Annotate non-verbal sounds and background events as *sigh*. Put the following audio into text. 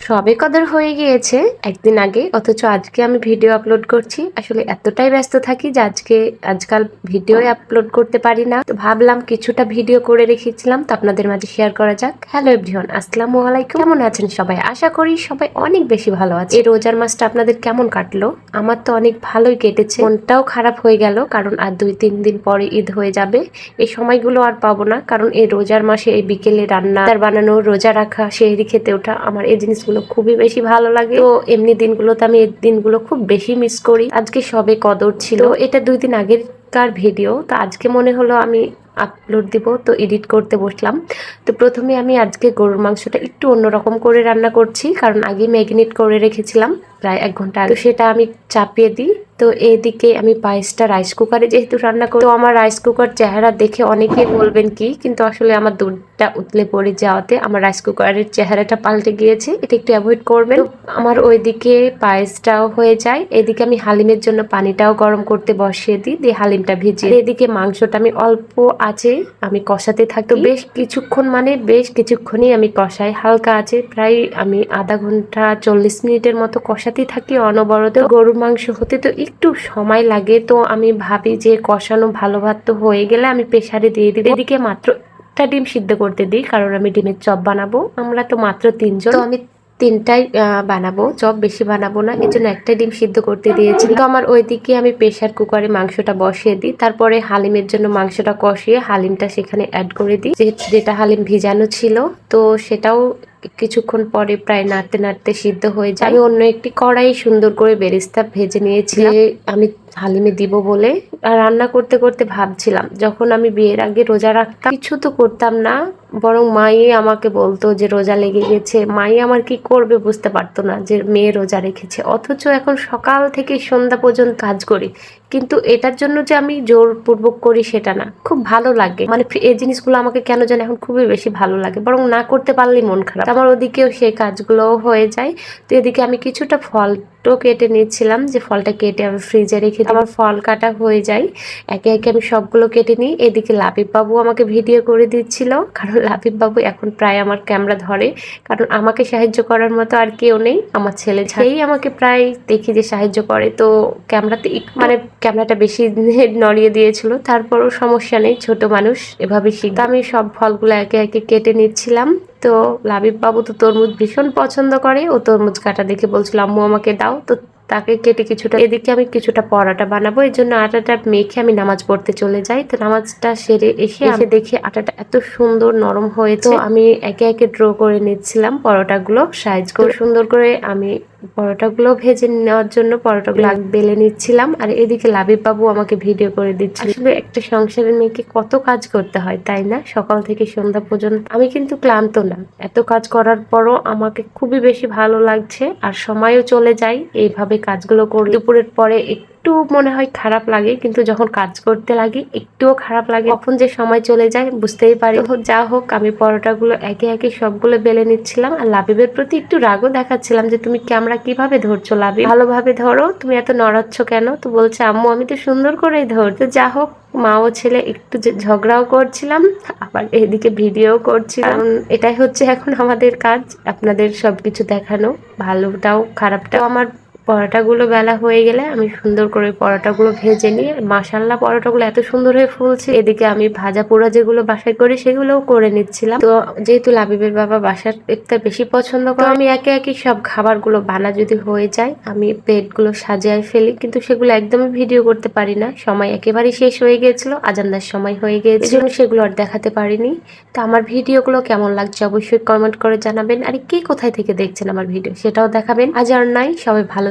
সবে কদর হয়ে গিয়েছে, একদিন আগে, অথচ আজকে আমি ভিডিও আপলোড করছি। আসলে এতটাই ব্যস্ত থাকি যে আজকে, আজকাল ভিডিও আপলোড করতে পারি না। তো ভাবলাম কিছুটা ভিডিও করে রেখেছিলাম, তো আপনাদের মাঝে শেয়ার করা যাক। হ্যালো এভরিওয়ান আসসালামু আলাইকুম। কেমন আছেন সবাই? আশা করি সবাই অনেক বেশি ভালো আছে এই রোজার মাসটা আপনাদের কেমন কাটলো? আমার তো অনেক ভালোই কেটেছে। মনটাও খারাপ হয়ে গেল, কারণ আর দুই তিন দিন পরে ঈদ হয়ে যাবে। এই সময়গুলো আর পাবো না, কারণ এই রোজার মাসে এই বিকেলে রান্না তার বানানো, রোজা রাখা, সেহরি খেতে ওঠা, আমার এই জিনিসগুলো খুবই বেশি ভালো লাগে। তো এমনি দিনগুলোতে আমি এই দিনগুলো খুব বেশি মিস করি। আজকে সবে কদর ছিল। এটা দুই দিন আগের কার ভিডিও তো আজকে মনে হলো আমি আপলোড দিব, তো এডিট করতে বসলাম। তো প্রথমে আমি আজকে গরুর মাংসটা একটু অন্যরকম করে রান্না করছি। কারণ আগে ম্যাগনেট করে রেখেছিলাম প্রায় এক ঘণ্টা আগে। সেটা আমি চাপিয়ে দিই। তো এদিকে আমি পায়েসটা রাইস কুকারে যেহেতু রান্না করি, তো আমার রাইস কুকার চেহারা দেখে অনেকে বলবেন কি? কিন্তু আসলে আমার দুধটা উতলে পড়ে যাওয়াতে আমার রাইস কুকারের চেহারাটা পাল্টে গিয়েছে। এটা একটু অ্যাভয়েড করবেন। আমার ওইদিকে পায়েসটাও হয়ে যায়। এদিকে আমি হালিমের জন্য পানিটাও গরম করতে বসিয়ে দিই, দিয়ে হালিমটা ভিজিয়ে এদিকে মাংসটা আমি অল্প আছে, আমি কষাতে থাকতো বেশ কিছুক্ষণ মানে বেশ কিছুক্ষণই আমি কষাই। হালকা আছে, প্রায় আমি আধা ঘণ্টা চল্লিশ মিনিটের মতো কষাতেই থাকি অনবরত। গরুর মাংস হতে তো একটু সময় লাগে, তো আমি ভাবি যে কষানো ভালো ভাত তো হয়ে গেলে আমি প্রেসারে দিয়ে দিই এদিকে মাত্র একটা ডিম সিদ্ধ করতে দিই, কারণ আমি ডিমের চপ বানাবো। আমরা তো মাত্র তিনজন। তো আমি তিনটাই বানাবো, চপ বেশি বানাবো না। এর জন্য একটা ডিম সিদ্ধ করতে দিয়েছি। তো আমার ওইদিকে আমি প্রেশার কুকারে মাংসটা বসিয়ে দিই। তারপরে হালিমের জন্য মাংসটা কষিয়ে হালিমটা সেখানে অ্যাড করে দিই। যেটা হালিম ভিজানো ছিল, তো সেটাও কিছুক্ষণ পরে প্রায় নাড়তে নাড়তে সিদ্ধ হয়ে যায়। আমি অন্য একটি কড়াই সুন্দর করে বেরেস্তা ভেজে নিয়েছি। আমি হালিমে দিব বলে আর রান্না করতে করতে ভাবছিলাম। যখন আমি বিয়ের আগে রোজা রাখতাম, কিছু তো করতাম না, বরং মাই আমাকে বলতো যে রোজা লেগে গেছে। মাই আমার কি করবে বুঝতে পারতো না যে মেয়ে রোজা রেখেছে। অথচ এখন সকাল থেকে সন্ধ্যা পর্যন্ত কাজ করি। কিন্তু এটার জন্য যে আমি জোরপূর্বক করি সেটা না। খুব ভালো লাগে। মানে এই জিনিসগুলো আমাকে কেন যেন এখন খুবই বেশি ভালো লাগে। বরং না করতে পারলেই মন খারাপ। আমার ওদিকেও সেই কাজগুলো হয়ে যায়। তো এদিকে আমি কিছুটা ফলটো কেটে নিচ্ছিলাম যে ফলটা কেটে আমি ফ্রিজে রেখে। আমার ফল কাটা হয়ে যায়। একে একে আমি সবগুলো কেটে নিই। এদিকে লাবিব বাবু আমাকে ভিডিও করে দিচ্ছিল। কারণ লাবিব বাবু এখন প্রায় আমার ক্যামেরা ধরে। কারণ আমাকে সাহায্য করার মতো আর কেউ নেই। আমার ছেলে ছাড়াই আমাকে প্রায় দেখি যে সাহায্য করে। তো ক্যামেরাতে মানে ক্যামেরাটা বেশি *laughs* নড়িয়ে দিয়েছিল। তারপরও সমস্যা নেই। ছোট মানুষ এভাবে শিখতে আমি সব ফলগুলো একে একে কেটে নিচ্ছিলাম। তো লাবিব বাবু তো তরমুজ ভীষণ পছন্দ করে। ও তরমুজ কাটা দেখে বলছিল আম্মু আমাকে দাও। তো তাকে কেটে কিছুটা এদিকে আমি কিছুটা পরাটা বানাবো। এই জন্য আটাটা মেখে আমি নামাজ পড়তে চলে যাই। তো নামাজটা সেরে এসে এসে দেখি আটাটা এত সুন্দর নরম হয়েছে। তো আমি একে একে ড্র করে নিচ্ছিলাম পরোটাগুলো সাইজ করে সুন্দর করে আমি পরোটাগুলো ভেজে নেওয়ার জন্য পরোটাগুলো বেলে নিচ্ছিলাম। আর এদিকে লাবিব বাবু আমাকে ভিডিও করে দিচ্ছিল। আসলে একটা সংসারের মেয়েকে কত কাজ করতে হয় তাই না? সকাল থেকে সন্ধ্যা পর্যন্ত আমি কিন্তু ক্লান্ত না। এত কাজ করার পরও আমাকে খুবই বেশি ভালো লাগছে। আর সময়ও চলে যায়। এইভাবে কাজগুলো করে দুপুরের পরে একটু মনে হয় খারাপ লাগে, কিন্তু যখন কাজ করতে লাগি, একটুও খারাপ লাগে। কখন যে সময় চলে যায়, বুঝতেই পারি। যা হোক, আমি পরোটাগুলো একে একে সবগুলো বেলে নিচ্ছিলাম। আর লাবিবের প্রতি একটু রাগও দেখাচ্ছিলাম যে, তুমি ক্যামেরা কীভাবে ধরছো লাবিব ভালোভাবে ধরো। তুমি এত নড়াচ্ছ কেন? তো বলছে, আম্মু, আমি তো সুন্দর করেই ধর তো যা হোক, মা ও ছেলে একটু ঝগড়াও করছিলাম, আবার এদিকে ভিডিও করছিলাম। এটাই হচ্ছে এখন আমাদের কাজ, আপনাদের সবকিছু দেখানো, ভালোটাও খারাপটাও। আমার পরোটাগুলো বেলা হয়ে গেলে আমি সুন্দর করে পরোটাগুলো ভেজে নিয়ে মাসাল্লাহ পরোটাগুলো এত সুন্দর হয়ে ফুলছে। এদিকে আমি ভাজা পোড়া যেগুলো বাসায় করি সেগুলোও করে নিচ্ছিলাম। তো যেহেতু লাবিবের বাবা বাসার ইফতার বেশি পছন্দ করে, আমি একে একে সব খাবারগুলো বানা যদি হয়ে যায়, আমি প্লেটগুলো সাজিয়ে ফেলি। কিন্তু সেগুলো একদমই ভিডিও করতে পারি না। সময় একেবারেই শেষ হয়ে গিয়েছিল, আজান্দার সময় হয়ে গিয়েছিল সেগুলো আর দেখাতে পারিনি। তো আমার ভিডিওগুলো কেমন লাগছে অবশ্যই কমেন্ট করে জানাবেন। আর কে কোথায় থেকে দেখছেন আমার ভিডিও সেটাও দেখাবেন। আজ আর নাই, সবাই ভালো